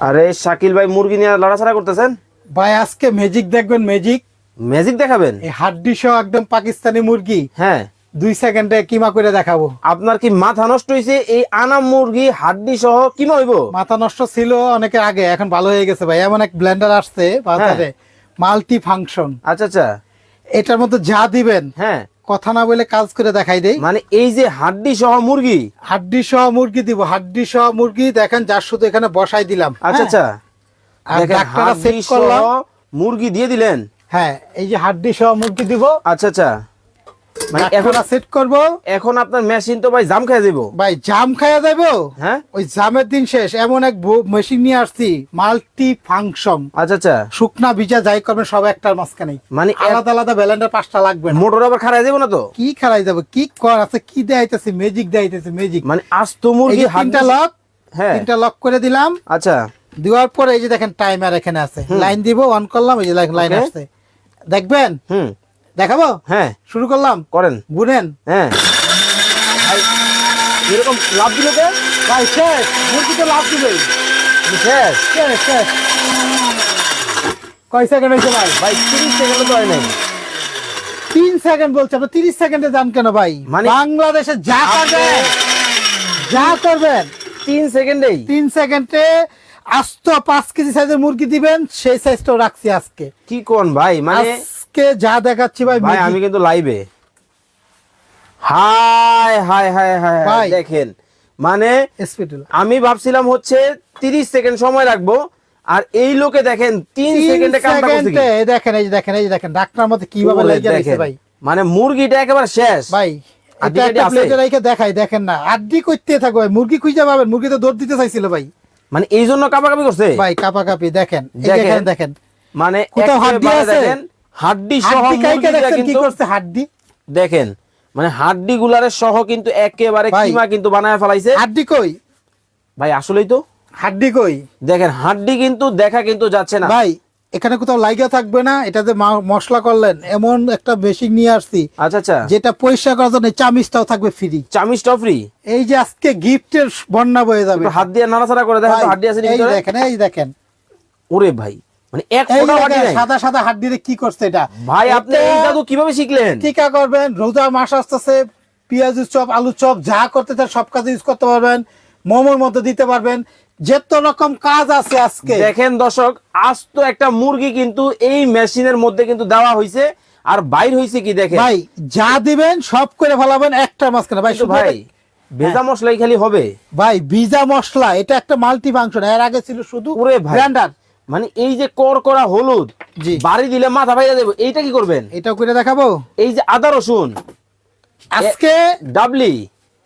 আরে শাকিল ভাই মুরগি নিয়ে লড়াছাড়া করতেছেন? ভাই আজকে ম্যাজিক দেখবেন ম্যাজিক ম্যাজিক দেখাবেন? এই হাড্ডি সহ একদম পাকিস্তানি মুরগি। হ্যাঁ। দুই সেকেন্ডে কিমা করে দেখাবো। আপনার কি মাথা নষ্ট হয়েছে এই আনাম মুরগি হাড্ডি সহ কি হইব? মাথা নষ্ট ছিল অনেকের আগে এখন ভালো হয়ে গেছে ভাই। এমন এক ব্লেন্ডার আসছে বাজারে। মাল্টি ফাংশন আচ্ছা আচ্ছা। এটার মধ্যে যা দিবেন হ্যাঁ। কথা না বলে কাজ করে দেখাই দেয় মানে এই যে হাড্ডি সহ মুরগি? হাড্ডি সহ মুরগি দিব হাড্ডি সহ মুরগি দেখেন যার শুধু এখানে বসাই দিলাম আচ্ছা আচ্ছা। আর ডাক্তাররা হাড্ডি করলাম। মুরগি দিয়ে দিলেন? হ্যাঁ এই যে হাড্ডি সহ মুরগি দিব। আচ্ছা আচ্ছা। মানে এখন সেট করব? এখন আপনার মেশিন তো ভাই জাম যাব ভাই জাম খাইয়া দেবো হ্যাঁ? ওই জামের দিন শেষ এমন এক মেশিন নিয়ে আসছি মাল্টি ফাংশন আচ্ছা আচ্ছা। শুকনা ভিজা যাই করবেন সব একটার মাঝখানে মানে আলাদা আলাদা ব্যালেন্ডার পাঁচটা লাগবে মোটর আবার যাব না তো? কি খারাই যাবে? কি কর আছে? কি ম্যাজিক ম্যাজিক মানে আস্ত এই মুরগি তিনটা লক হ্যাঁ। তিনটা লক করে দিলাম। আচ্ছা। দেওয়ার পরে এই যে দেখেন টাইমার এখানে আছে। লাইন দিব অন করলাম এই যে লাইন. আসছে। দেখবেন? হুম। দেখাবো? হ্যাঁ। শুরু করলাম? করেন। গুনেন হ্যাঁ। এরকম লাভ দিল কে ভাই শেষ। মুরগি তো লাভ দিবে শেষ। শেষ শেষ। কয় সেকেন্ড হয়েছে ভাই? ভাই তিরিশ সেকেন্ড তো হয় নাই। তিন সেকেন্ড বলছে। আপনি তিরিশ সেকেন্ডে যান কেন ভাই? মানে- বাংলাদেশে যা করবেন যা করবেন তিন সেকেন্ডেই তিন সেকেন্ডে আস্ত পাঁচ কেজি সাইজের মুরগি দিবেন সেই সাইজটাও রাখছি আজকে। কি কোন ভাই? মানে আজকে যা দেখাচ্ছি ভাই ভাই আমি কিন্তু লাইভে হাই হাই হাই হাই। দেখেন। মানে আমি ভাবছিলাম হচ্ছে তিরিশ সেকেন্ড সময় রাখব আর এই লোকে দেখেন তিন তিন সেকেন্ডে কামটা করছে দেখেন এই দেখেন এই দেখেন ডাক্তার মধ্যে কীভাবে ওরে লেগে ভাই। মানে মুরগিটা একেবারে শেষ। ভাই এটা একটা প্লেটে রেখে দেখাই দেখেন না। আড্ডি করতে থাকো ভাই মুরগি খুঁজে পাবেন মুরগি তো দৌড় দিতে চাইছিল ভাই। মানে এই জন্য কাপাকাপি করছে? ভাই কাপা কাপি দেখেন। দেখেন। দেখেন। মানে কোথাও হাড্ডি আছে? দেখেন হাড্ডি সহ কি করছে হাড্ডি? দেখেন মানে হাড্ডি গুলারের সহ কিন্তু একেবারে কিমা কিন্তু বানায় ফেলাইছে। হাড্ডি কই? ভাই আসলেই তো। হাড্ডি কই? দেখেন হাড্ডি কিন্তু দেখা কিন্তু যাচ্ছে না। ভাই এখানে কোথাও লাইগা থাকবে না এটাতে মা- মশলা করলেন এমন একটা মেশিন নিয়ে আসছি। আচ্ছা আচ্ছা। যেটা পরিষ্কার করার জন্য চামিচটাও থাকবে ফ্রি চামিচ টফরি এই যে আজকে গিফটের বন্যা বয়ে যাবে। হাত দিয়ে নাড়াচাড়া করে দেখেন হাড্ডি আছে এই দেখেন এই দেখেন। ওরে ভাই মানে এক এই ফোঁটা দেখেন, নাই। সাদা সাদা হাড্ডি দিয়ে কি করছে এটা? ভাই আপনি এই জাদু কীভাবে শিখলেন? টিকা করবেন রোজা মাস আসতেছে পেঁয়াজের চপ আলু চপ যা করতে চান সব কাজে ইউজ করতে পারবেন মোমোর মধ্যে দিতে পারবেন যত রকম কাজ আছে আজকে। দেখেন দর্শক আজ তো একটা মুরগি কিন্তু এই মেশিনের মধ্যে কিন্তু দেওয়া হয়েছে আর বাইর হয়েছে কি দেখেন? ভাই যা দিবেন সব করে ফেলাবেন একটা মাঝখানে। ভাই ভাই ভেজা মশলাই খালি হবে। ভাই ভিজা মশলা এটা একটা মাল্টি ফাংশন এর আগে ছিল শুধু। ব্র্যান্ডার। মানে এই যে কর করা হলুদ। বাড়ি দিলে মাথা ভাইয়া দেবো এইটা কি করবেন? এটা করে দেখাবো? এই যে আদা রসুন আজকে ডাবলি।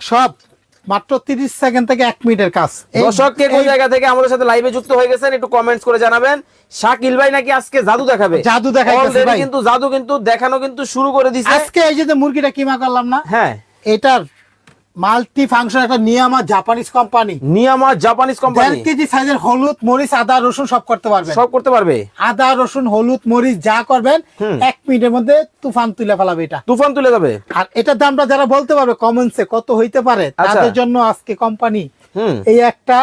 সব মাত্র তিরিশ সেকেন্ড থেকে এক মিনিটের কাজ। দর্শক কে কোন জায়গা থেকে আমাদের সাথে লাইভে যুক্ত হয়ে গেছেন একটু কমেন্টস করে জানাবেন। শাকিল ভাই নাকি আজকে জাদু দেখাবে? জাদু দেখাইতেছে ভাই। কিন্তু জাদু কিন্তু দেখানো কিন্তু শুরু করে দিছে। আজকে এই যে মুরগিটা কিমা করলাম না হ্যাঁ। এটার মাল্টি ফাংশন একটা Niyama Japanese company Niyama Japanese দেড় কোম্পানি কেজি সাইজের হলুদ মরিচ আদা রসুন সব করতে পারবেন। সব করতে পারবে? আদা রসুন হলুদ মরিচ যা করবেন এক মিনিটের মধ্যে তুফান তুলে ফেলাবে এটা। তুফান তুলে যাবে। আর এটার দামটা যারা বলতে পারবে কমেন্টসে কত হইতে পারে আচ্ছা। তাদের জন্য আজকে কোম্পানি এই একটা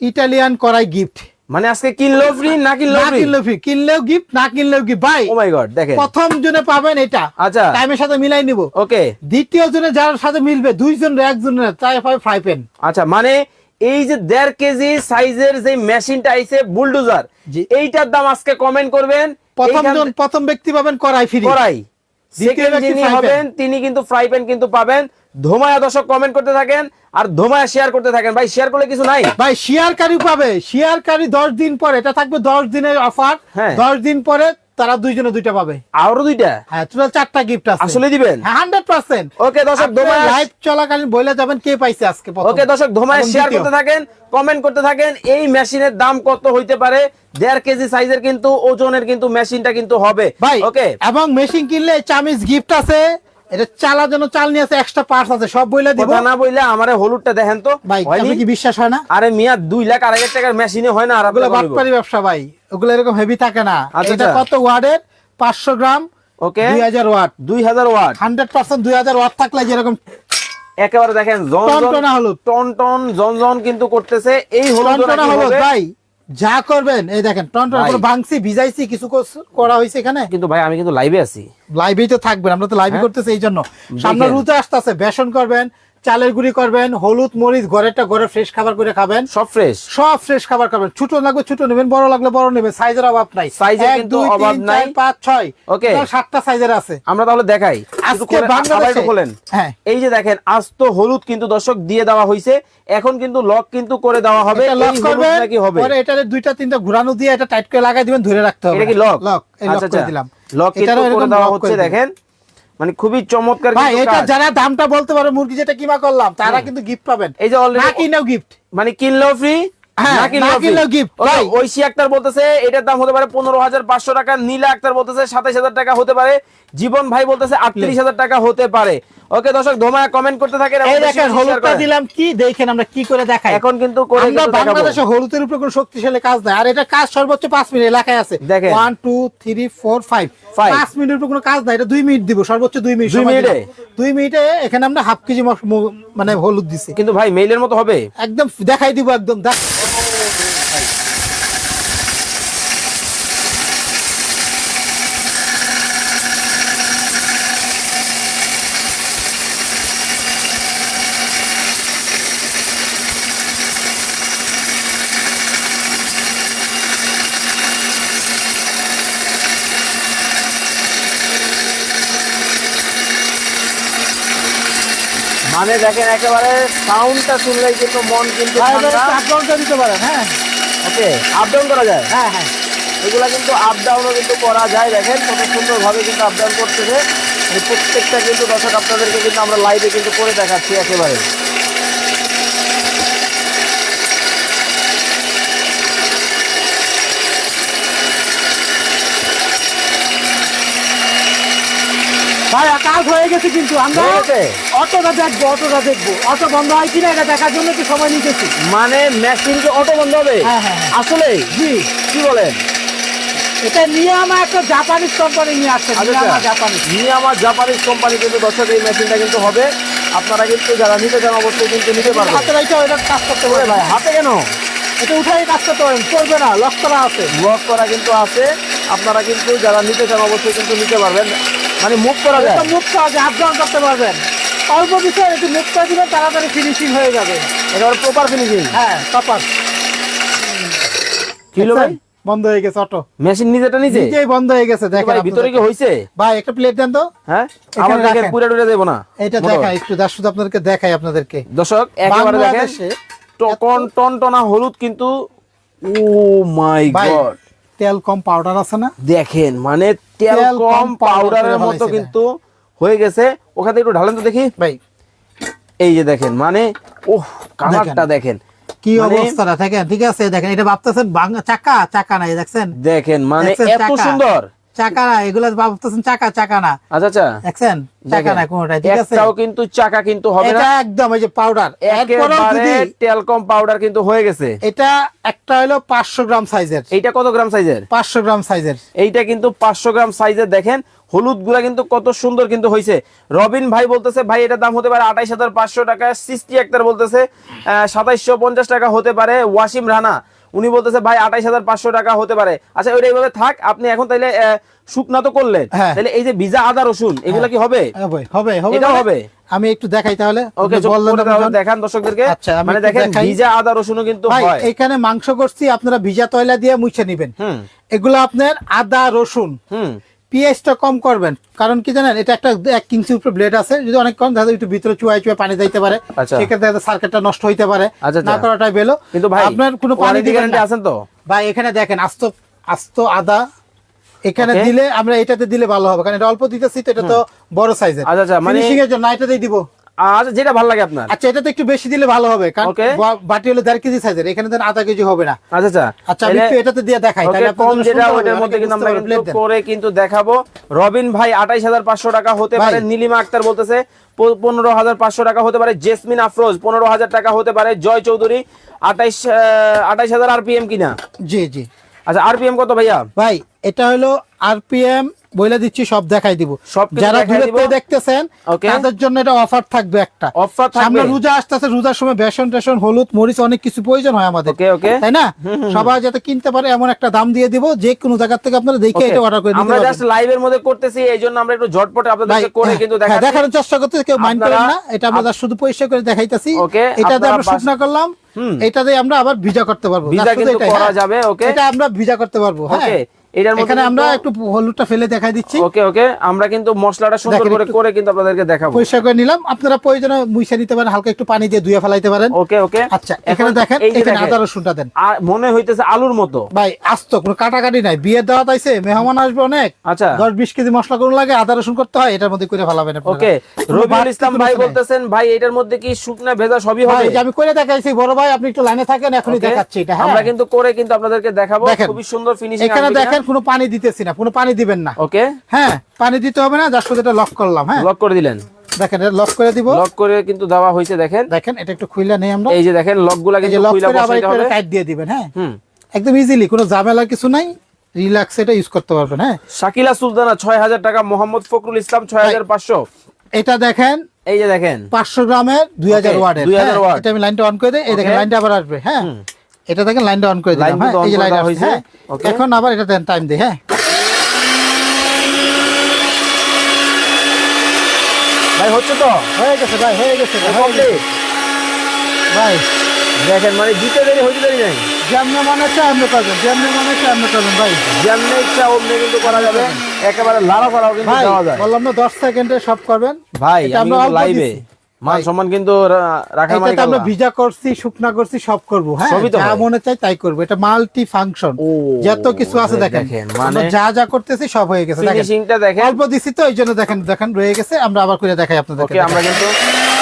ইটালিয়ান করাই গিফট মানে আজকে কিনলো ফ্রি না কিনলো ফ্রি কিনলেও ফ্রি কিনলেও গিফট না কিনলেও গিফট ভাই ও মাই গড দেখেন। প্রথম জনে পাবেন এটা। আচ্ছা। টাইমের সাথে মিলাই নিব। ওকে দ্বিতীয় জনে যার সাথে মিলবে দুইজন একজনের তাই পাবে ফ্রাই প্যান আচ্ছা মানে এই যে দেড় কেজি সাইজের যে মেশিনটা আইছে বুলডোজার জি। এইটার দাম আজকে কমেন্ট করবেন। প্রথম জন প্রথম ব্যক্তি পাবেন করাই ফ্রি করাই সেকেন্ড যিনি হবেন তিনি কিন্তু ফ্রাই প্যান কিন্তু পাবেন। ধোমায়া দর্শক কমেন্ট করতে থাকেন আর ধোমায়া শেয়ার করতে থাকেন। ভাই শেয়ার করলে কিছু নাই? ভাই শেয়ারকারী পাবে। শেয়ারকারী দশ দিন পরে। এটা থাকবে দশ দিনের অফার হ্যাঁ। দশ দিন পরে তারা দুইজনে দুইটা পাবে। আরও দুইটা? হ্যাঁ টোটাল চারটা গিফট আছে। আসলে দিবেন? হান্ড্রেড পার্সেন্ট ওকে দর্শক ধোমায় লাইভ চলাকালীন বলে যাবেন কে পাইছে আজকে। ওকে দর্শক ধোমায় শেয়ার করতে থাকেন কমেন্ট করতে থাকেন এই মেশিনের দাম কত হইতে পারে? দেড় কেজি সাইজের কিন্তু ওজনের কিন্তু মেশিনটা কিন্তু হবে। ভাই ওকে এবং মেশিন কিনলে চামিজ গিফট আছে। এটা চালার জন্য চাল নিয়ে আছে এক্সট্রা পার্টস আছে সব বইলে দিব। না বইলে আমারে হলুদটা দেখেন তো। ভাই? আপনি কি বিশ্বাস হয় না? আরে মিয়া দুই লাখ আড়াই লাখ টাকার মেশিনে হয় না আর ওগুলো আপনার বাটপারি ব্যবসা ভাই ওগুলো এরকম হেভি থাকে না। আচ্ছা, এটা আচ্ছা। কত ওয়ার্ডের পাঁচশো গ্রাম ওকে। দুই হাজার ওয়াট। দুই হাজার ওয়াট। হান্ড্রেড পার্সেন্ট দুই হাজার ওয়াট থাকলে যেরকম একেবারে দেখেন জন জন। টন টন জন জন কিন্তু করতেছে। এই হলুদ ভাই। যা করবেন এই দেখেন টন টন করে ভাঙছি ভিজাইছি কিছু করা হয়েছে এখানে? কিন্তু ভাই আমি কিন্তু লাইভে আছি। লাইভেই তো থাকবেন আমরা তো লাইভে হ্যাঁ। করতেছি এই জন্য সামনে রুজা রুতে আসতেছে বেসন করবেন চালের গুঁড়ি করবেন হলুদ মরিচ ঘরেরটা ঘরে ফ্রেশ খাবার করে খাবেন। সব ফ্রেশ সব ফ্রেশ খাবার খাবেন। ছোট লাগবে ছোট নেবেন বড় লাগলে বড় নেবেন সাইজের অভাব নাই। সাইজের কিন্তু অভাব নাই। চার, পাঁচ ছয়। Okay. টোটাল সাতটা সাইজের আছে। আমরা তাহলে দেখাই। আজকে আবার বাংলাদেশে। একটু হ্যাঁ। এই যে দেখেন আজ তো হলুদ কিন্তু দর্শক দিয়ে দেওয়া হয়েছে এখন কিন্তু লক কিন্তু করে দেওয়া হবে। এটা লক করবেন নাকি হবে? পরে এটারে দুইটা তিনটা ঘুরানো দিয়ে এটা টাইট করে লাগাই দিবেন ধরে রাখতে হবে। এটা কি লক লক এই লক আচ্ছা করে আচ্ছা। দিলাম। লক কিন্তু করে দেওয়া হচ্ছে দেখেন। মানে খুবই চমৎকার ভাই এটা যারা দামটা বলতে পারে মুরগি যেটা কিমা করলাম তারা কিন্তু গিফট পাবেন। এই যে না অলরেডি কিনেও গিফট মানে কিনলেও ফ্রি হ্যাঁ, না না কিনলেও কিনলেও free। gift, Okay, ভাই। ঐশী আক্তার বলতেছে এটার দাম হতে পারে পনেরো হাজার পাঁচশো টাকা নীলা আক্তার বলতেছে সাতাইশ হাজার টাকা হতে পারে। জীবন ভাই বলতেছে আটত্রিশ হাজার টাকা হতে পারে। ওকে দর্শক ধোমায় কমেন্ট করতে থাকেন এই দেখেন হলুদটা দিলাম কি দেখেন আমরা কি করে দেখাই। এখন কিন্তু করে আমরা বাংলাদেশে হলুদের উপরে কোনো শক্তিশালী কাজ নাই। আর এটা কাজ সর্বোচ্চ পাঁচ মিনিট এলাকায় আছে। দেখেন। One two three four five Five। পাঁচ মিনিটের উপর কোনো কাজ নাই। এটা দুই মিনিট দিব সর্বোচ্চ দুই মিনিট দুই সময় মিনিটে? দিলাম। দুই মিনিটে এখানে আমরা হাফ কেজি মানে হলুদ দিছি। কিন্তু ভাই মেইলের মতো হবে? একদম দেখাই দিব একদম। দেখ মানে দেখেন একেবারে সাউন্ডটা শুনলেই কিন্তু মন কিন্তু আপ ডাউনটা দিতে পারেন হ্যাঁ। ওকে আপ ডাউন করা যায়? হ্যাঁ হ্যাঁ। এগুলো কিন্তু আপ ডাউনও কিন্তু করা যায় দেখেন কত সুন্দরভাবে কিন্তু আপ ডাউন করতেছে। মানে প্রত্যেকটা কিন্তু দর্শক আপনাদেরকে কিন্তু আমরা লাইভে কিন্তু করে দেখাচ্ছি একেবারে ভাই কাজ হয়ে গেছে কিন্তু আমরা অটোটা দেখব অটোটা দেখব। অটো বন্ধ হয় কিনা এটা দেখার জন্য একটু সময় নিতেছি। মানে মেশিন কি অটো বন্ধ হবে? হ্যাঁ, হ্যাঁ, হ্যাঁ। আসলে? জি। কি বলেন? এটা নিয়ে আমার একটা জাপানিজ কোম্পানি নিয়ে আসছে নিয়ামা। জাপানিজ জাপানিজ কোম্পানি কিন্তু দর্শক এই মেশিনটা কিন্তু হবে। আপনারা কিন্তু যারা নিতে চান অবশ্যই কিন্তু নিতে পারবেন। হাতের এটা এটা কাজ করতে পারে ভাই হাতে কেন? এটা উঠাই কাজ করতে পারেন করবে না লক করা আছে। ব্লক করা কিন্তু আছে। আপনারা কিন্তু যারা নিতে চান অবশ্যই কিন্তু নিতে পারবেন। মানে মুখ করা যায়। এটা মুক্ত আছে আপ করতে পারবেন। অল্প বিষয় একটু মুক্ত দিবেন তাড়াতাড়ি ফিনিশিং হয়ে যাবে। একেবারে প্রপার ফিনিশিং হ্যাঁ টপার কি হলো ভাই? বন্ধ হয়ে গেছে অটো মেশিন নিজেটা নিজে? নিজেই বন্ধ হয়ে গেছে দেখেন ভাই ভিতরে কি হইছে? ভাই একটা প্লেট দেন তো। হ্যাঁ? আবার দেখেন। পুরা টুরে দেবো না। এটা। দেখাই একটু দাস শুধু আপনাদেরকে দেখাই আপনাদেরকে। দর্শক একেবারে দেখেন টকন টন টনা হলুদ কিন্তু ও মাই গড। তেল কম পাউডার আছে না? দেখেন মানে তেল কম পাউডারের মতো কিন্তু হয়ে গেছে। ওখানে একটু ঢালেন তো দেখি। ভাই। এই যে দেখেন মানে ওহ কালারটা দেখেন। কি মানে- অবস্থাটা দেখেন ঠিক আছে দেখেন এটা ভাবতেছেন বাংলা চাকা চাকা নাই দেখছেন? দেখেন মানে এত সুন্দর। চাকা না এগুলো ভাবতেছেন চাকা চাকা না। আচ্ছা আচ্ছা। দেখছেন? চাকা না কোনটা ঠিক আছে? একটাও কিন্তু চাকা কিন্তু হবে এটা একদম এই যে পাউডার একেবারে টেলকম পাউডার কিন্তু হয়ে গেছে। এটা একটা হলো পাঁচশো গ্রাম সাইজের এইটা কত গ্রাম সাইজের পাঁচশো গ্রাম সাইজের এইটা কিন্তু পাঁচশো গ্রাম সাইজের দেখেন হলুদগুলা কিন্তু কত সুন্দর কিন্তু হয়েছে রবিন ভাই বলতেছে ভাই এটার দাম হতে পারে আঠাইশ হাজার পাঁচশো টাকা সৃষ্টি আক্তার বলতেছে সাতাইশশো পঞ্চাশ টাকা হতে পারে ওয়াসিম রানা। উনি বলতেছে ভাই আঠাইশ হাজার পাঁচশো টাকা হতে পারে। আচ্ছা ওইটা এইভাবে থাক আপনি এখন তাইলে শুকনা তো করলেন। হ্যাঁ। তাহলে এই যে ভিজা আদা রসুন এগুলো কি হবে? হবে হবে হবে এটাও মানে? হবে? আমি একটু দেখাই তাহলে। ওকে দেখান দর্শকদেরকে। আচ্ছা, মানে দেখেন ভিজা আদা রসুনও কিন্তু হয়। এখানে মাংস করছি আপনারা ভিজা তয়লা দিয়ে মুছে নিবেন। এগুলো আপনার আদা রসুন। হুম। পিএইচটা কম করবেন। কারণ কি জানেন এটা একটা এক কিংসের উপরে ব্লেড আছে যদি অনেক কম তাহলে একটু ভিতরে চুয়াই চুয়াই পানি যাইতে পারে। আচ্ছা। সেক্ষেত্রে সার্কিটটা নষ্ট হইতে পারে। আচ্ছা, না আচ্ছা। করাটাই বেলো কিন্তু ভাই আপনার কোনো পানি গ্যারান্টি আছেন তো? ভাই এখানে দেখেন আস্ত আস্ত আদা এখানে দিলে আমরা এটাতে দিলে ভালো হবে। কারণ এটা অল্প দিতেছি তো এটা তো বড় সাইজের আচ্ছা, আচ্ছা, মানে- ফিনিশিং এর জন্য না এটাতেই দিব। আচ্ছা যেটা ভালো লাগে আপনার। আচ্ছা এটাতে একটু বেশি দিলে ভালো হবে কারণ বাটি হলো দেড় কেজি সাইজের এখানে দেন আধা কেজি হবে না। আচ্ছা আচ্ছা। আচ্ছা আমি একটু এটাতে দিয়ে দেখাই তাহলে কম যেটা ওটার মধ্যে কিন্তু আমরা কিন্তু করে কিন্তু দেখাবো। রবিন ভাই টাকা হতে পারে নীলিমা আক্তার বলতেছে পনেরো হাজার পাঁচশো টাকা হতে পারে জেসমিন আফরোজ পনেরো হাজার টাকা হতে পারে জয় চৌধুরী আঠাইশ আঠাইশ হাজার আরপিএম কিনা? জি জি। আচ্ছা আরপিএম কত ভাইয়া? ভাই এটা হলো আরপিএম বলে দিচ্ছি সব দেখাই দিব। যারা দূরে দেখতেছেন তাদের জন্য এটা অফার থাকবে একটা। অফার থাকবে? সামনে রোজা আসতেছে রোজার সময় বেসন টেসন হলুদ মরিচ অনেক কিছু প্রয়োজন হয় আমাদের। ওকে ওকে তাই না? সবাই যাতে কিনতে পারে এমন একটা দাম দিয়ে দিব যে কোনো জায়গা থেকে আপনারা দেখে এটা অর্ডার করে আমরা জাস্ট লাইভের মধ্যে করতেছি এই জন্য আমরা একটু ঝটপটে ভাই, আপনাদেরকে করে হ্যাঁ, কিন্তু হ্যাঁ, দেখানোর চেষ্টা করতে কেউ মাইন্ড করেন না এটা আমরা শুধু পরিষ্কার করে দেখাইতেছি। এটাতে আপনারা আমরা শুকনা করলাম হুম। এটাতে আমরা আবার ভিজা করতে পারব। ভিজা কিন্তু করা হ্যাঁ। যাবে, okay? এটা আমরা ভিজা করতে পারব হ্যাঁ। ওকে এটার মধ্যে আমরা একটু হলুদটা ফেলে দেখাই দিচ্ছি। ওকে ওকে আমরা কিন্তু মশলাটা সুন্দর করে করে কিন্তু আপনাদেরকে দেখাবো। পরিষ্কার করে নিলাম। আপনারা প্রয়োজনে মুইসা নিতে পারেন হালকা একটু পানি দিয়ে ধুয়ে ফেলাইতে পারেন। ওকে ওকে। আচ্ছা এখানে দেখেন এখানে আদা রসুনটা দেন। আর মনে হইতেছে আলুর মতো। ভাই আস্ত কোনো কাটাকাটি নাই। বিয়ের দাওয়াত আইছে মেহমান আসবে অনেক। আচ্ছা। দশ বিশ কেজি মশলা করুন লাগে আদা রসুন করতে হয় এটার মধ্যে করে ফেলাবেন ওকে রবিউল ইসলাম ভাই বলতেছেন ভাই এটার মধ্যে কি শুকনা ভেজা সবই হবে? আমি করে দেখাইছি বড় ভাই আপনি একটু লাইনে থাকেন এখনই? দেখাচ্ছি এটা হ্যাঁ। আমরা কিন্তু করে কিন্তু আপনাদেরকে দেখাবো। খুবই সুন্দর ফিনিশিং এখানে দেখেন কোনো পানি দিতেছি না কোনো পানি দিবেন না। ওকে? হ্যাঁ পানি দিতে হবে না জাস্ট এটা লক করলাম হ্যাঁ। লক করে দিলেন? দেখেন এটা লক করে দিব। লক করে কিন্তু দেওয়া হয়েছে দেখেন। দেখেন এটা একটু খুইলা নেই আমরা। এই যে দেখেন লকগুলা কিন্তু খুইলা বসাইতে হবে। টাইট দিয়ে দিবেন হ্যাঁ। হুম। একদম ইজিলি কোনো ঝামেলা কিছু নাই। রিল্যাক্স এটা ইউজ করতে পারবেন হ্যাঁ। শাকিলা সুলতানা ছয় হাজার টাকা মোহাম্মদ ফখরুল ইসলাম ছয় হাজার পাঁচশো। এটা দেখেন এই যে দেখেন। পাঁচশো গ্রামের দুই হাজার Okay, ওয়ার্ডের 2000 হ্যাঁ, ওয়াট। এটা আমি লাইনটা অন করে দিই এই দেখেন. লাইনটা আবার আসবে হ্যাঁ। এটা দেখেন লাইনটা অন করে দিলাম হ্যাঁ? এই লাইন। হ্যাঁ? এখন আবার এটা দেন টাইম দিই হ্যাঁ? ভাই হচ্ছে তো? হয়ে গেছে ভাই হয়ে গেছে ভাই, দেখেন মানে দিতে দেরি হইতে দেরি নাই। যেমনি মনে হচ্ছে আপনি করবেন যেমনি মনে হচ্ছে আপনি করবেন ভাই। যেমনি ইচ্ছা অমনি কিন্তু করা যাবে। একেবারে লাড়া করাও কিন্তু দেওয়া যায়। বললাম না দশ সেকেন্ডে সব করবেন। ভাই আমরা লাইভে। মান সম্মান কিন্তু রাখার মালিক আমরা ভিজা করছি শুকনা করছি সব করব হ্যাঁ? যা মনে চাই তাই করব। এটা মাল্টি ফাংশন যত কিছু আছে দেখেন মানে- যা যা করতেছি সব হয়ে গেছে। দেখেন। ফিনিশিংটা দেখেন। অল্প দিছি তো এই জন্য দেখেন দেখেন রয়ে গেছে। আমরা আবার করে দেখাই আপনাদেরকে। ওকে আমরা কিন্তু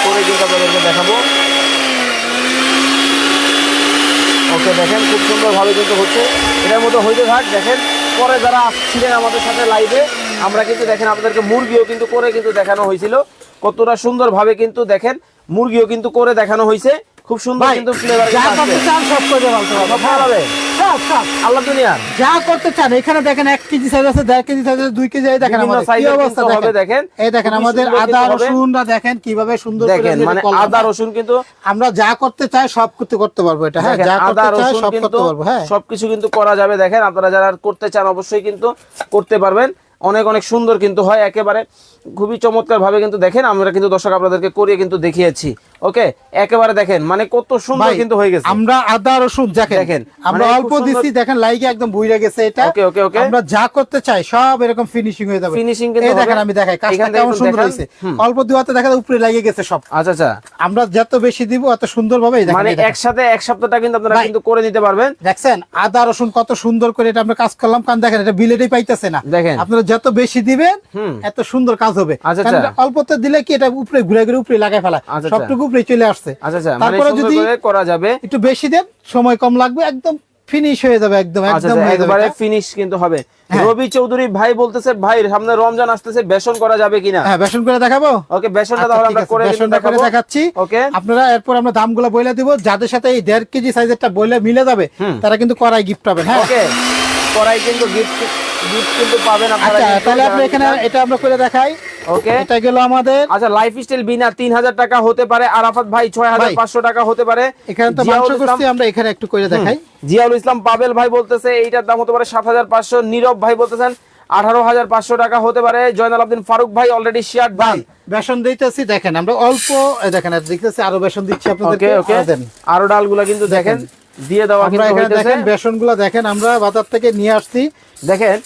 করে কিন্তু আপনাদেরকে দেখাবো। ওকে দেখেন খুব সুন্দর ভাবে কিন্তু হচ্ছে। এটার মধ্যে হইতে থাক দেখেন। পরে যারা আসছিলেন আমাদের সাথে লাইভে আমরা কিন্তু দেখেন আপনাদেরকে মুরগিও কিন্তু করে কিন্তু দেখানো হয়েছিল। কতটা সুন্দর ভাবে কিন্তু দেখেন মুরগিও কিন্তু করে দেখানো হয়েছে। খুব সুন্দর কিন্তু ফ্লেভার যা করতে চান সব করে বলতে পারব সব হবে সব সব। আল্লাহ দুনিয়ার। যা করতে চান এখানে দেখেন এক কেজি সাইজ আছে দেড় কেজি সাইজ আছে দুই কেজি এই দেখেন আমাদের। কি অবস্থা হবে দেখেন। এই দেখেন আমাদের আদা হবে। দেখেন কীভাবে সুন্দর করে দেখেন মানে আদা হ্যাঁ। রসুন কিন্তু আমরা যা করতে চাই সব করতে করতে পারব এটা। হ্যাঁ যা আদা করতে চাই রসুন সব করতে পারব। হ্যাঁ। সবকিছু কিন্তু করা যাবে দেখেন আপনারা যারা করতে চান অবশ্যই কিন্তু করতে পারবেন। অনেক অনেক সুন্দর কিন্তু হয় একেবারে। খুবই চমৎকার ভাবে কিন্তু দেখেন আমরা কিন্তু দর্শক আপনাদেরকে করিয়ে কিন্তু দেখিয়েছি। ওকে? একেবারে দেখেন মানে কত সুন্দর কিন্তু হয়ে গেছে। আমরা আদা রসুন দেখেন দেখেন, আমরা মানে অল্প দিচ্ছি দেখেন লাইকে একদম বুইরা গেছে এটা। ওকে, ওকে, ওকে। আমরা যা করতে চাই সব এরকম ফিনিশিং হয়ে যাবে। Finishing কিন্তু দেখেন আমি দেখাই কাজটা কেমন সুন্দর হয়েছে। অল্প দুয়াতে দেখা যায় উপরে লাগিয়ে গেছে সব। আচ্ছা আচ্ছা। আমরা যত বেশি দিব অত সুন্দর ভাবে মানে একসাথে এক সপ্তাহটা কিন্তু আপনারা কিন্তু করে নিতে পারবেন। দেখছেন আদা রসুন কত সুন্দর করে এটা আমরা কাজ করলাম কারণ দেখেন এটা বিলেটেই পাইতেছে না। দেখেন। আপনারা যত বেশি দিবেন এত সুন্দর কাজ হবে। আচ্ছা, আচ্ছা। অল্পতে দিলে কি এটা উপরে ঘুরে ঘুরে উপরে লাগাই ফেলা। আচ্ছা। সবটুকু উপরে চলে আসছে। মানে তারপরে যদি করা যাবে। একটু বেশি দেন সময় কম লাগবে একদম ফিনিশ হয়ে যাবে একদম একদম একবারে ফিনিশ কিন্তু হবে। হ্যাঁ। রবি চৌধুরী ভাই বলতেছে ভাই সামনে রমজান আসতেছে বেসন করা যাবে কিনা? হ্যাঁ বেসন করে দেখাবো? ওকে বেসনটা তাহলে আমরা করে বেসনটা করে দেখাচ্ছি। ওকে। আপনারা এরপর আমরা দামগুলো বলে দিব। যাদের সাথে এই দেড় কেজি সাইজেরটা বলে মিলে যাবে তারা কিন্তু করাই গিফট পাবেন। হ্যাঁ। ওকে। করাই কিন্তু গিফট গিফট কিন্তু পাবেন আপনারা আচ্ছা তাহলে আপনি এখানে এটা আমরা করে দেখাই। ওকে এটা গেল আমাদের। আচ্ছা লাইফ স্টাইল বিনা তিন হাজার টাকা হতে পারে। আরাফাত ভাই ছয় হাজার ভাই। পাঁচশো টাকা হতে পারে। এখানে তো মাংস করছি আমরা এখানে একটু করে দেখাই। জিয়াউল ইসলাম পাবেল ভাই বলতেছে এইটার দাম হতে পারে সাত হাজার পাঁচশো। নীরব ভাই বলতেছেন আঠারো হাজার পাঁচশো টাকা হতে পারে। জয়নাল আবদিন ফারুক ভাই অলরেডি শেয়ার ডান বেসন দিতেছি দেখেন আমরা অল্প দেখেন দেখতেছি আরও বেসন দিচ্ছি আপনাদেরকে। আরও ডালগুলা কিন্তু দেখেন। দিয়ে দেওয়া কিন্তু দেখেন বেসনগুলো দেখেন আমরা বাজার থেকে নিয়ে আসছি। দেখেন।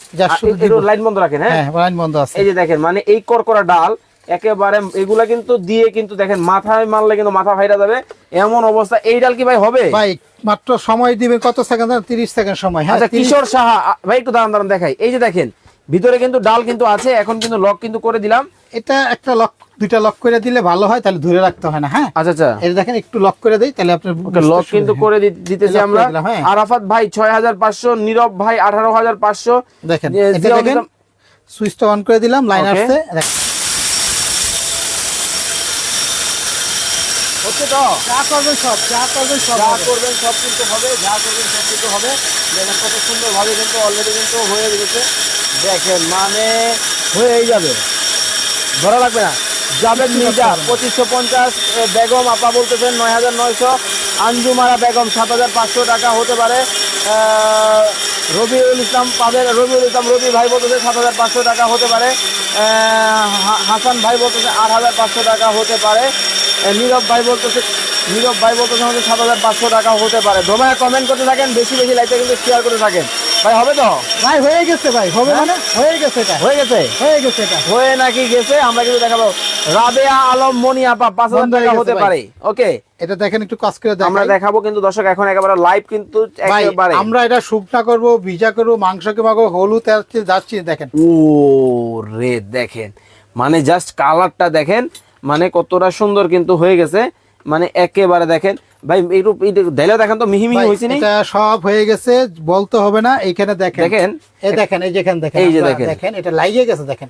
লাইন বন্ধ রাখেন হ্যাঁ? হ্যাঁ লাইন বন্ধ আছে। এই যে দেখেন মানে এই করকরা ডাল একেবারে এগুলা কিন্তু দিয়ে কিন্তু দেখেন মাথায় মারলে কিন্তু মাথা ফাইরা যাবে। এমন অবস্থা। এই ডাল কি ভাই হবে? ভাই মাত্র সময় দিবে কত সেকেন্ড? তিরিশ সেকেন্ড সময় হ্যাঁ? আচ্ছা কিশোর সাহা ভাই একটু দাঁড়ান দাঁড়ান দেখাই। এই যে দেখেন ভিতরে কিন্তু ডাল কিন্তু আছে এখন কিন্তু লক কিন্তু করে দিলাম। এটা একটা লক দুইটা লক করে দিলে ভালো হয় তাহলে ধরে রাখতে হয় না হ্যাঁ? আচ্ছা আচ্ছা। এটা দেখেন একটু লক করে দেই তাহলে আপনার লক কিন্তু করে দিতেছি আমরা। হ্যাঁ। আরাফাত ভাই ছয় হাজার পাঁচশো নীরব ভাই আঠারো হাজার পাঁচশো। দেখেন এটা দেখেন সুইচটা অন করে দিলাম লাইন আসছে দেখেন। হচ্ছে তো যা করবেন সব যা করবেন সব যা করবেন সব কিন্তু হবে যা করবেন সব কিন্তু হবে। দেখেন কত সুন্দর ভাবে কিন্তু অলরেডি কিন্তু হয়ে গেছে। দেখেন মানে হয়েই যাবে। ধরা লাগবে না। জাবেদ মির্জা, পঁচিশশো পঞ্চাশ বেগম, আপা বলতেছেন নয় হাজার নয়শো। আঞ্জুমারা বেগম, সাত হাজার পাঁচশো টাকা হতে পারে। রবিউল ইসলাম পাবেন রবিউল ইসলাম রবি ভাই বলতেছে সাত হাজার পাঁচশো টাকা হতে পারে। হাসান ভাই বলতেছে আট হাজার পাঁচশো টাকা হতে পারে। নীরব ভাই বলতেছে, নীরব ভাই বলতেছে আমাদের সাত হাজার পাঁচশো টাকা হতে পারে। ধোমায় কমেন্ট করতে থাকেন, বেশি বেশি লাইটে কিন্তু শেয়ার করে থাকেন। ভাই হবে তো? ভাই হয়ে গেছে ভাই হবে মানে হয়ে গেছে এটা। হয়ে গেছে? হয়ে গেছে এটা। হয়ে নাকি গেছে? আমরা কিন্তু দেখাবো। রাবেয়া আলম মনি আপা পাঁচ হাজার হয়ে টাকা হতে পারে। ওকে? এটা দেখেন একটু কাজ করে আমরা দেখাবো কিন্তু দর্শক এখন একেবারে লাইভ কিন্তু একেবারে। আমরা এটা শুকনা করব ভিজা করব মাংস করব হলুদ আছে যাচ্ছি দেখেন। ও রে দেখেন। মানে জাস্ট কালারটা দেখেন মানে কতটা সুন্দর কিন্তু হয়ে গেছে। মানে একেবারে দেখেন ভাই একটু ঢেলে দেখেন তো মিহি মিহি হয়েছে এটা সব হয়ে গেছে বলতে হবে না এইখানে দেখেন। দেখেন। এই দেখেন এই যেখানে দেখেন এই যে দেখেন। দেখেন এটা লাগিয়ে গেছে দেখেন।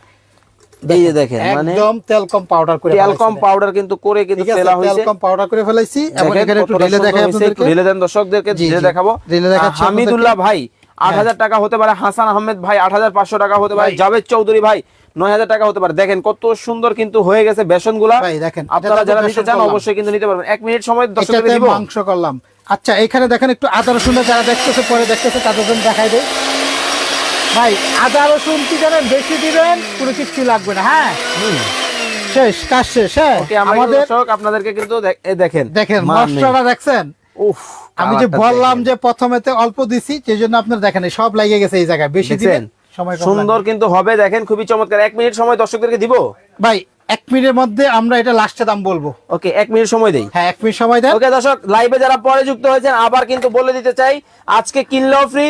এই যে দেখেন মানে একদম তেল কম পাউডার করে তেল ফেলাইছি। কম দেখেন। পাউডার কিন্তু করে কিন্তু ফেলা হয়েছে। কম পাউডার করে ফেলাইছি এবং এখানে একটু ঢেলে দেখাই আপনাদেরকে। ঢেলে দেন দর্শকদেরকে ঢেলে দেখাবো। ঢেলে দেখাচ্ছি হামিদুল্লাহ ভাই আট হ্যাঁ। হাজার টাকা হতে পারে হাসান আহমেদ ভাই আট হাজার পাঁচশো টাকা হতে পারে। জাভেদ চৌধুরী ভাই নয় হাজার টাকা হতে পারে। দেখেন কত সুন্দর কিন্তু হয়ে গেছে বেসনগুলা ভাই, দেখেন, আপনারা যারা নিতে চান অবশ্যই কিন্তু নিতে পারবেন। এক মিনিট সময় দর্শকদের মাংস করলাম। আচ্ছা এখানে দেখেন একটু আদা রসুন যারা দেখতেছে পরে দেখতেছে তাদের জন্য দেখাই দেয় ভাই আদা রসুন কি জানেন? বেশি দিবেন কোনো কিচ্ছু লাগবে না হ্যাঁ? শেষ কাজ শেষ হ্যাঁ? আমাদের আপনাদেরকে কিন্তু দেখ- দেখেন। দেখেন মানে, মশলাটা দেখছেন? উফ আমি যে বললাম যে প্রথমেতে অল্প দিছি সেই জন্য আপনার দেখেন সব লাগিয়ে গেছে এই জায়গায়। বেশি দিবেন? দেখছেন সময় সুন্দর। কিন্তু হবে দেখেন খুবই চমৎকার। এক মিনিট সময় দর্শকদেরকে দিব? ভাই এক মিনিটের মধ্যে আমরা এটা লাস্টে দাম বলব। ওকে এক মিনিট সময় দেই। হ্যাঁ এক মিনিট সময় দেন। ওকে দর্শক লাইভে যারা পরে যুক্ত হয়েছেন আবার কিন্তু বলে দিতে চাই আজকে কিনলেও ফ্রি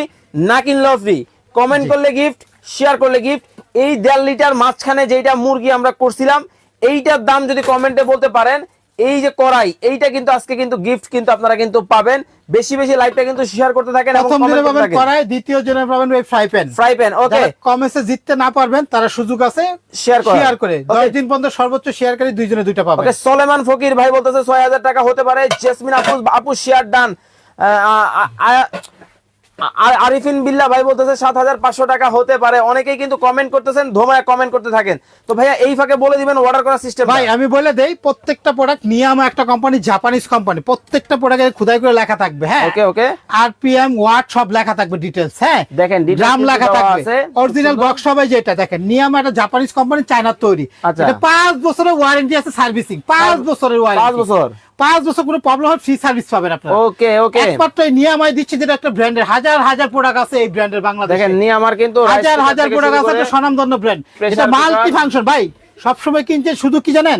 না কিনলেও ফ্রি কমেন্ট করলে গিফট শেয়ার করলে গিফট এই দেড় লিটার মাঝখানে যেইটা মুরগি আমরা করছিলাম এইটার দাম যদি কমেন্টে বলতে পারেন এই যে কড়াই এইটা কিন্তু আজকে কিন্তু গিফট কিন্তু আপনারা কিন্তু পাবেন। বেশি বেশি লাইভটা কিন্তু শেয়ার করতে থাকেন এবং প্রথম দিনে পাবেন কড়াই দ্বিতীয় জনে পাবেন ওই fry pan fry pan okay কমেন্টে জিততে না পারবেন তারা সুযোগ আছে শেয়ার করার। শেয়ার করে। Okay. দশ দিন পর্যন্ত সর্বোচ্চ শেয়ারকারী দুইজনে দুইটা পাবে ওকে সলেমান ফকির ভাই বলতেছে ছয় হাজার টাকা হতে পারে। জেসমিন আপু আপু শেয়ার ডান আরিফিন বিল্লা ভাই বলতেছে সাত হাজার পাঁচশো টাকা হতে পারে। অনেকেই কিন্তু কমেন্ট করতেছেন ধোমায় কমেন্ট করতে থাকেন। তো ভাইয়া এই ফাঁকে বলে দিবেন অর্ডার করার সিস্টেম ভাই আমি বলে দেই প্রত্যেকটা প্রোডাক্ট নিয়ামা একটা কোম্পানি জাপানিজ কোম্পানি প্রত্যেকটা প্রোডাক্টে খুদাই করে লেখা থাকবে হ্যাঁ? ওকে ওকে আরপিএম ওয়াট সব লেখা থাকবে ডিটেলস হ্যাঁ? দেখেন, কিন্তু লেখা থাকবে। অরিজিনাল। বক্স সবাই যেটা দেখেন নিয়ামা একটা জাপানিজ কোম্পানি চায়নার তৈরি। আচ্ছা। এটা পাঁচ বছরের ওয়ারেন্টি আছে সার্ভিসিং পাঁচ বছরের ওয়ারেন্টি পাঁচ বছর? পাঁচ বছর কোনো প্রবলেম হয় ফ্রি সার্ভিস পাবেন আপনারা। ওকে ওকে একমাত্র নিয়াম নিয়ামায় দিচ্ছি যেটা একটা ব্র্যান্ডের হাজার হাজার প্রোডাক্ট আছে এই ব্র্যান্ডের বাংলাদেশে। দেখেন নিয়ে আমার কিন্তু হাজার হাজার প্রোডাক্ট আছে একটা স্বনামধন্য ব্র্যান্ড এটা। মাল্টি ফাংশন ভাই। সবসময় কিনছে শুধু কি জানেন?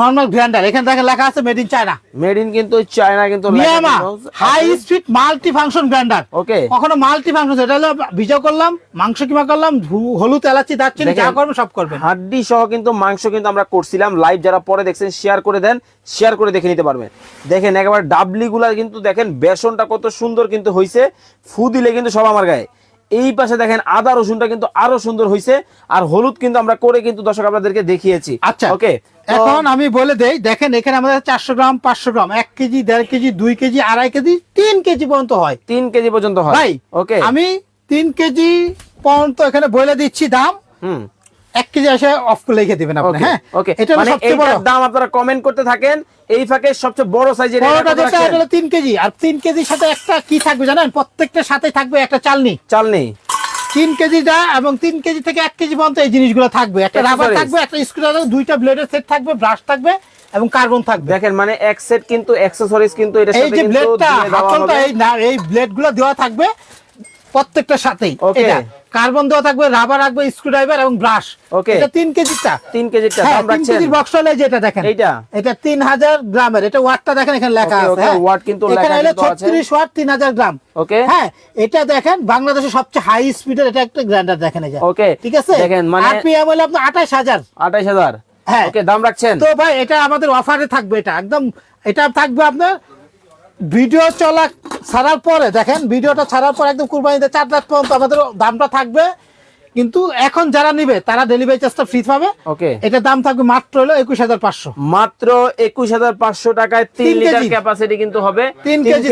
নর্মাল ব্র্যান্ডার এখানে দেখেন লেখা আছে made in China made in কিন্তু চায়না কিন্তু কিন্তু হাই স্পিড মাল্টি ফাংশন ব্র্যান্ডার ওকে কখনো মাল্টি ফাংশন এটা হলো ভিজা করলাম মাংস কিমা করলাম হলুদ এলাচি দারচিনি যা। করবেন সব করবেন। হাড্ডি সহ কিন্তু মাংস কিন্তু আমরা করছিলাম লাইভ যারা পরে দেখছেন শেয়ার করে দেন শেয়ার করে দেখে নিতে পারবেন। দেখেন একেবারে ডাবলি গুলা কিন্তু দেখেন বেসনটা কত সুন্দর কিন্তু হইছে ফু দিলে কিন্তু সব আমার গায়ে। এই পাশে দেখেন আদা রসুনটা কিন্তু আরও সুন্দর হয়েছে আর হলুদ কিন্তু আমরা করে কিন্তু দর্শক আপনাদেরকে দেখিয়েছি। আচ্ছা ওকে? এখন আমি বলে দেই দেখেন এখানে আমাদের চারশো গ্রাম পাঁচশো গ্রাম এক কেজি দেড় কেজি দুই কেজি আড়াই কেজি তিন কেজি পর্যন্ত হয়। তিন কেজি পর্যন্ত হয়। ওকে? আমি তিন কেজি পর্যন্ত এখানে বলে দিচ্ছি দাম। হুম। এক কেজি এসে অফ করে লিখে দিবেন আপনি হ্যাঁ? ওকে এটা মানে সবচেয়ে বড়। দাম আপনারা কমেন্ট করতে থাকেন এই ফাঁকে সবচেয়ে বড় সাইজের বড়টা যেটা হলো তিন কেজি আর তিন কেজির সাথে একটা কি থাকবে জানেন? প্রত্যেকটার সাথে থাকবে একটা চালনি। চাল নেই তিন কেজিটা এবং তিন কেজি থেকে এক কেজি পর্যন্ত এই জিনিসগুলো থাকবে। একটা রাবার থাকবে একটা স্ক্রু থাকবে দুইটা ব্লেডের সেট থাকবে ব্রাশ থাকবে এবং কার্বন থাকবে। দেখেন মানে এক সেট কিন্তু অ্যাকসেসরিজ কিন্তু এটার এই সাথে যে ব্লেডটা এই না এই ব্লেডগুলো দেওয়া থাকবে প্রত্যেকটার সাথেই. এটা কার্বন দেওয়া থাকবে রাবার রাখবে স্ক্রু ড্রাইভার এবং ব্রাশ Okay. এটা তিন কেজিটা তিন কেজিটা হ্যাঁ দাম তিন রাখছেন কেজির বক্স হলে যেটা দেখেন এইটা? এটা তিন হাজার গ্রামের এটা ওয়াটটা দেখেন এখানে লেখা আছে okay, হ্যাঁ। watt কিন্তু লেখা আছে। ছত্রিশ ওয়াট তিন হাজার গ্রাম ওকে হ্যাঁ এটা দেখেন বাংলাদেশের সবচেয়ে হাই স্পিডের এটা একটা গ্রাইন্ডার দেখেন এই যে। Okay, ঠিক আছে দেখেন, মানে- আরপিএম হলে হাজার আঠাইশ হাজার হ্যাঁ। ওকে দাম রাখছেন তো ভাই এটা আমাদের অফারে থাকবে এটা একদম এটা থাকবে আপনার ভিডিও চলা ছাড়ার পরে দেখেন ভিডিওটা ছাড়ার পর একদম কুরবানিতে চার রাত পর্যন্ত আমাদের দামটা থাকবে। কিন্তু এখন যারা নিবে তারা ডেলিভারি চার্জটা ফ্রি পাবে। ওকে এটার দাম থাকবে মাত্র হলো একুশ হাজার পাঁচশো। মাত্র একুশ হাজার পাঁচশো টাকায় তিন লিটার। ক্যাপাসিটি কিন্তু হবে। তিন কেজি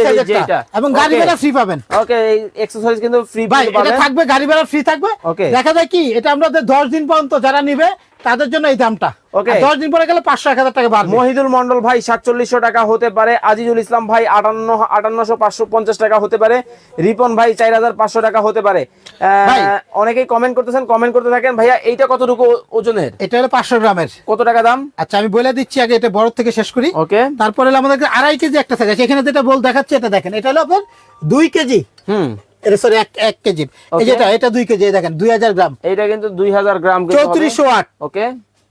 এবং গাড়ি ভাড়া ফ্রি পাবেন। ওকে এক্সারসাইজ কিন্তু ফ্রি ভাই এটা থাকবে গাড়ি ভাড়া ফ্রি থাকবে। Okay. দেখা যায় কি এটা আমাদের দশ দিন পর্যন্ত যারা নিবে তাদের জন্য এই দামটা। ওকে দশ দিন পরে গেলে পাঁচশো এক হাজার টাকা বাড়বে। মহিদুল মন্ডল ভাই সাতচল্লিশশো টাকা হতে পারে। আজিজুল ইসলাম ভাই আটান্ন আটান্নশো পাঁচশো পঞ্চাশ টাকা হতে পারে। রিপন ভাই চার হাজার পাঁচশো টাকা হতে পারে। আহ, অনেকেই কমেন্ট করতেছেন কমেন্ট করতে থাকেন। ভাইয়া এইটা কতটুকু ওজনের? এটা হলো পাঁচশো গ্রামের। কত টাকা দাম? আচ্ছা আমি বলে দিচ্ছি আগে এটা বড় থেকে শেষ করি। ওকে তারপরে আমাদের আড়াই কেজি একটা থাকে। এখানে যেটা বল দেখাচ্ছে এটা দেখেন। এটা হলো আপনার দুই কেজি। হুম। এটা সরি এক এক কেজি। এই যেটা এটা দুই কেজি দেখেন দুই হাজার গ্রাম। এইটা কিন্তু দুই হাজার গ্রাম চৌত্রিশশো ওকে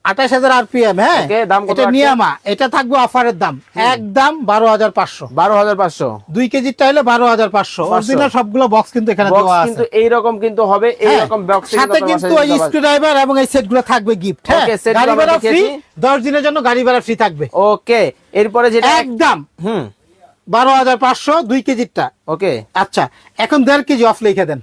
আঠাশ হাজার আরপিএম হ্যাঁ? Okay, দাম কত এটা নিয়ামা এটা থাকবে অফারের দাম। একদম বারো হাজার পাঁচশো। বারো হাজার পাঁচশো। দুই হলে বারো হাজার পাঁচশো। অরিজিনাল সবগুলো বক্স কিন্তু এখানে দেওয়া আছে। কিন্তু এইরকম কিন্তু হবে হ্যাঁ, এইরকম বক্স সাথে কিন্তু স্ক্রু ড্রাইভার এবং এই থাকবে গিফট হ্যাঁ? গাড়ি ভাড়া ফ্রি দশ দিনের জন্য গাড়ি ভাড়া ফ্রি থাকবে। ওকে এরপরে যেটা একদম। হুম। বারো হাজার পাঁচশো দুই কেজিরটা। ওকে। আচ্ছা এখন দেড় কেজি অফ লিখে দেন।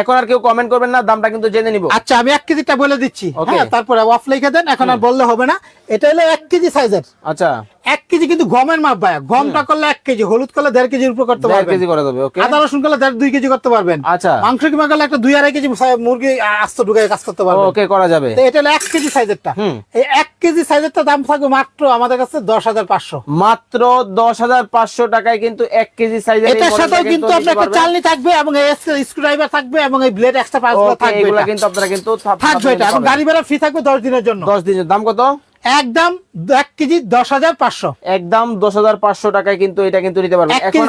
এখন আর কেউ কমেন্ট করবেন না দামটা কিন্তু জেনে নিব। আচ্ছা আমি এক কেজিটা বলে দিচ্ছি। হ্যাঁ তারপরে অফ লিখে দেন এখন আর বললে হবে না। এটা হলো এক কেজি সাইজের। আচ্ছা। এক কেজি কিন্তু গমের মাপ ভাই গমটা করলে এক কেজি হলুদ করলে দেড় কেজির উপর করতে পারবেন। কেজি করে দেবে ওকে। আদা রসুন করলে দেড় দুই কেজি করতে পারবেন। আচ্ছা। মাংস কিমা করলে একটা দুই আড়াই কেজি মুরগি আস্ত ঢুকে কাজ করতে পারবেন। ওকে করা যাবে। তো এটা হলো এক কেজি সাইজেরটা। এই এক কেজি সাইজেরটা দাম থাকবে মাত্র আমাদের কাছে দশ হাজার পাঁচশো। মাত্র দশ হাজার পাঁচশো টাকায় কিন্তু এক কেজি সাইজের এটার সাথেও কিন্তু আপনার একটা চালনি থাকবে এবং এই স্ক্রু ড্রাইভার থাকবে এবং এই ব্লেড এক্সট্রা পাঁচ থাকবে এগুলো কিন্তু আপনারা কিন্তু থাকবে এটা। এবং গাড়ি ভাড়া ফ্রি থাকবে দশ দিনের জন্য। দশ দিনের দাম কত? একদম এক কেজি দশ হাজার পাঁচশো। একদম দশ হাজার পাঁচশো টাকায় কিন্তু এটা কিন্তু নিতে পারবেন। এক কেজি এখন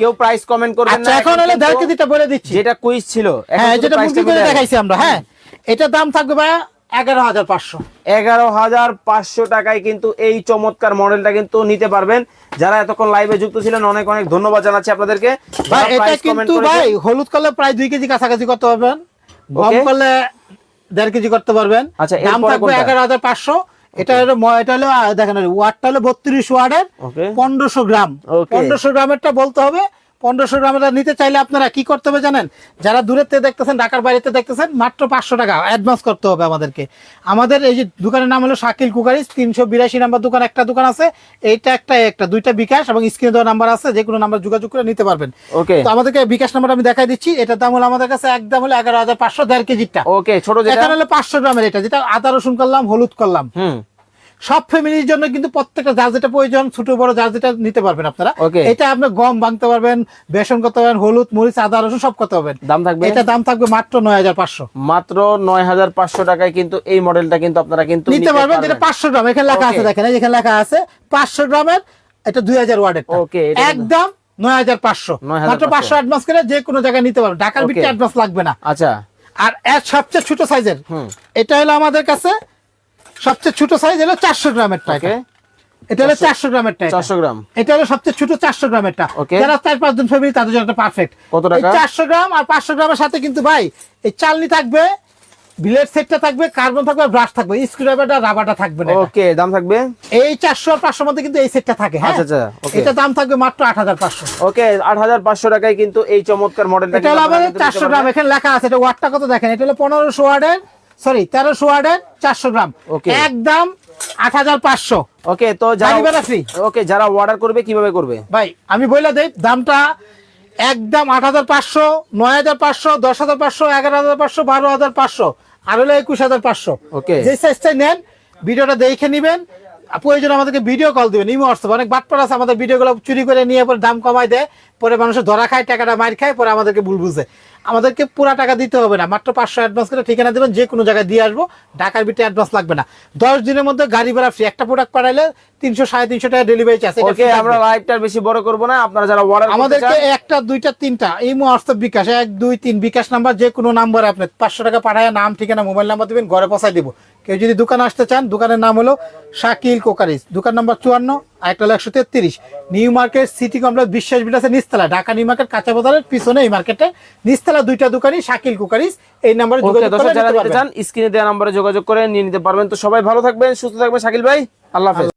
কেউ প্রাইস কমেন্ট করবেন আচ্ছা না এখন হলে দেড় কেজিটা বলে দিচ্ছি। যেটা কুইজ ছিল হ্যাঁ যেটা মুরগি করে দেখাইছি আমরা হ্যাঁ। এটার দাম থাকবে ভাই এগারো হাজার পাঁচশো। এগারো হাজার পাঁচশো টাকায় কিন্তু এই চমৎকার মডেলটা কিন্তু নিতে পারবেন। যারা এতক্ষণ লাইভে যুক্ত ছিলেন অনেক অনেক ধন্যবাদ জানাচ্ছি আপনাদেরকে। এটা কিন্তু ভাই হলুদ করলে প্রায় দুই কেজি কাছাকাছি করতে পারবেন। গম. করলে দেড় কেজি করতে পারবেন। আচ্ছা, দাম থাকবে এগারো হাজার পাঁচশো। এটা এটা হলো দেখেন ওয়াটটা হলো বত্রিশ ওয়ার্ডের পনেরোশো গ্রাম. পনেরোশো গ্রামেরটা বলতে হবে পনেরোশো গ্রামেরটা নিতে চাইলে আপনারা কি করতে হবে জানেন? যারা দূরের থেকে দেখতেছেন ঢাকার বাইরেতে দেখতেছেন মাত্র পাঁচশো টাকা অ্যাডভান্স করতে হবে আমাদেরকে। আমাদের এই যে দোকানের নাম হলো শাকিল কুকারিস তিনশো বিরাশি নাম্বার দোকান একটা দোকান আছে এইটা একটা একটা দুইটা বিকাশ এবং স্ক্রিনে দেওয়া নাম্বার আছে যে কোনো নাম্বার যোগাযোগ করে নিতে পারবেন। ওকে তো আমাদেরকে বিকাশ নাম্বার আমি দেখাই দিচ্ছি এটার দাম হলো আমাদের কাছে একদম হলো এগারো হাজার পাঁচশো দেড় কেজিটা ওকে ছোট যেটা? এখানে হলো পাঁচশো গ্রামের এটা যেটা আদা রসুন করলাম হলুদ করলাম। হুম। সব ফ্যামিলির জন্য কিন্তু প্রত্যেকটা যার যেটা প্রয়োজন ছোট বড় যার যেটা নিতে পারবেন আপনারা। এটা আপনি গম ভাঙতে পারবেন বেসন করতে পারবেন হলুদ মরিচ আদা রসুন সব করতে পারবেন। দাম থাকবে? এটা দাম থাকবে মাত্র নয় হাজার পাঁচশো। মাত্র নয় হাজার পাঁচশো টাকায় কিন্তু এই মডেলটা কিন্তু আপনারা কিন্তু নিতে পারবেন যেটা পাঁচশো গ্রাম এখানে লেখা আছে দেখেন এখানে লেখা আছে পাঁচশো গ্রামের এটা দুই হাজার ওয়ার্ডের কিন্তু- একদম নয় হাজার পাঁচশো। 9,500 মাত্র পাঁচশো অ্যাডভান্স করে যে কোনো জায়গায় নিতে পারবেন। ঢাকার. ভিতরে অ্যাডভান্স লাগবে না। আচ্ছা। আর সবচেয়ে ছোট সাইজের এটা হলো আমাদের কাছে সবচেয়ে ছোট সাইজ হলো চারশো গ্রামের টাকা। এটা হলো চারশো গ্রামের টাকা। চারশো গ্রাম। এটা হলো সবচেয়ে ছোট চারশো. যারা চার পাঁচজন ফ্যামিলি তাদের জন্য পারফেক্ট কত টাকা? চারশো গ্রাম আর পাঁচশো গ্রামের সাথে কিন্তু ভাই এই চালনি থাকবে বিলেট সেটটা থাকবে কার্বন থাকবে ব্রাশ থাকবে। স্ক্রু ড্রাইভারটা রাবারটা থাকবে না ওকে দাম থাকবে? এই চারশো আর পাঁচশোর মধ্যে কিন্তু এই সেটটা থাকে হ্যাঁ? আচ্ছা, আচ্ছা, okay. এটা দাম থাকবে মাত্র আট হাজার পাঁচশো। ওকে আট হাজার পাঁচশো টাকায় কিন্তু এই চমৎকার মডেলটা এটা হলো আমাদের চারশো গ্রাম এখানে লেখা আছে এটা ওয়াটটা কত দেখেন? এটা হলো পনেরোশো ওয়ার্ডের সরি তেরোশো ওয়ার্ডের চারশো গ্রাম। ওকে একদম আট হাজার পাঁচশো। ওকে তো যারা ভাড়া ওকে যারা অর্ডার করবে কীভাবে করবে? ভাই আমি বলে দেই দামটা একদম আট হাজার পাঁচশো নয় হাজার পাঁচশো দশ হাজার পাঁচশো এগারো হাজার পাঁচশো বারো হাজার পাঁচশো আর হলো একুশ হাজার পাঁচশো। ওকে যে সাইজটাই নেন ভিডিওটা দেখে নিবেন প্রয়োজন আমাদেরকে ভিডিও কল দিবেন ইমো হোয়াটসঅ্যাপ অনেক বাটপার আছে আমাদের ভিডিওগুলো চুরি করে নিয়ে পরে দাম কমায় দেয় পরে মানুষের ধরা খায় টাকাটা মার খায় পরে আমাদেরকে ভুল বুঝে। আমাদেরকে পুরো টাকা দিতে হবে না মাত্র পাঁচশো অ্যাডভান্স করে ঠিকানা দেবেন যে কোনো জায়গায় দিয়ে আসব ঢাকার ভিতরে অ্যাডভান্স লাগবে না। দশ দিনের মধ্যে গাড়ি ভাড়া ফ্রি একটা প্রোডাক্ট পাঠাইলে তিনশো সাড়ে তিনশো টাকা ডেলিভারি চার্জ ওকে আমরা লাইভটা বেশি বড় করব না আপনারা যারা অর্ডার আমাদেরকে একটা দুইটা তিনটা এই হোয়াটসঅ্যাপ বিকাশ এক দুই তিন বিকাশ নাম্বার যে কোনো নাম্বারে আপনি পাঁচশো টাকা পাঠায় নাম ঠিকানা মোবাইল নাম্বার দিবেন ঘরে পৌঁছায় দিব। কেউ যদি দোকান আসতে চান দোকানের নাম হলো শাকিল কোকারিস। দোকান নম্বর চুয়ান্ন আরেকটা হলো একশো তেত্রিশ। নিউ মার্কেট সিটি কমপ্লেক্স বিশ্বাস বিলাসের নিস্তলা ঢাকা নিউ মার্কেট কাঁচা বাজারের পিছনে এই মার্কেটে নিস্তলা দুইটা দোকানই শাকিল কোকারিস। এই নাম্বারে যোগাযোগ। চান স্ক্রিনে দেওয়া নাম্বারে যোগাযোগ করে নিয়ে নিতে পারবেন। তো সবাই ভালো থাকবেন সুস্থ থাকবেন শাকিল ভাই আল্লাহ হাফেজ।